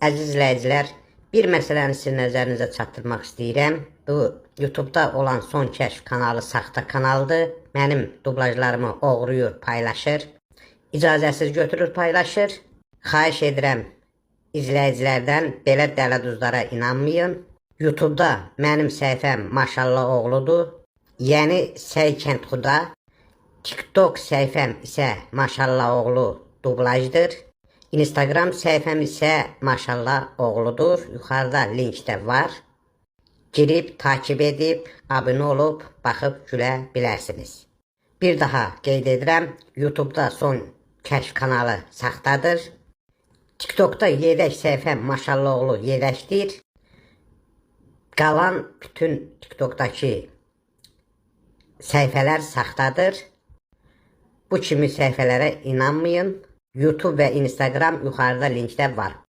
Əziz izləyicilər, bir məsələni sizin nəzərinizə çatdırmaq istəyirəm. Bu YouTube-da olan Son Kəşf kanalı saxta kanaldır. Mənim dublajlarımı oğruyur, paylaşır. İcazəsiz götürür, paylaşır. Xahiş edirəm izləyicilərdən belə dələduzlara inanmayın. YouTube-da mənim Maşallah oğludur. Yəni Səykənd Xuda. TikTok səhifəm isə Maşallah oğlu dublajdır. Instagram səhifəm isə Maşallah oğludur. Yuxarıda linkdə var. Girib takip edib, abunə olub baxıb gülə bilərsiniz. Bir daha qeyd edirəm, YouTube-da son kəşf kanalı saxtadır. TikTok'da yedək səhifəm Maşallah oğlu yedəkdir. Qalan bütün TikTok'dakı səhifələr saxtadır. Bu kimi səhifələrə inanmayın. YouTube və Instagram yuxarıda linkdə var.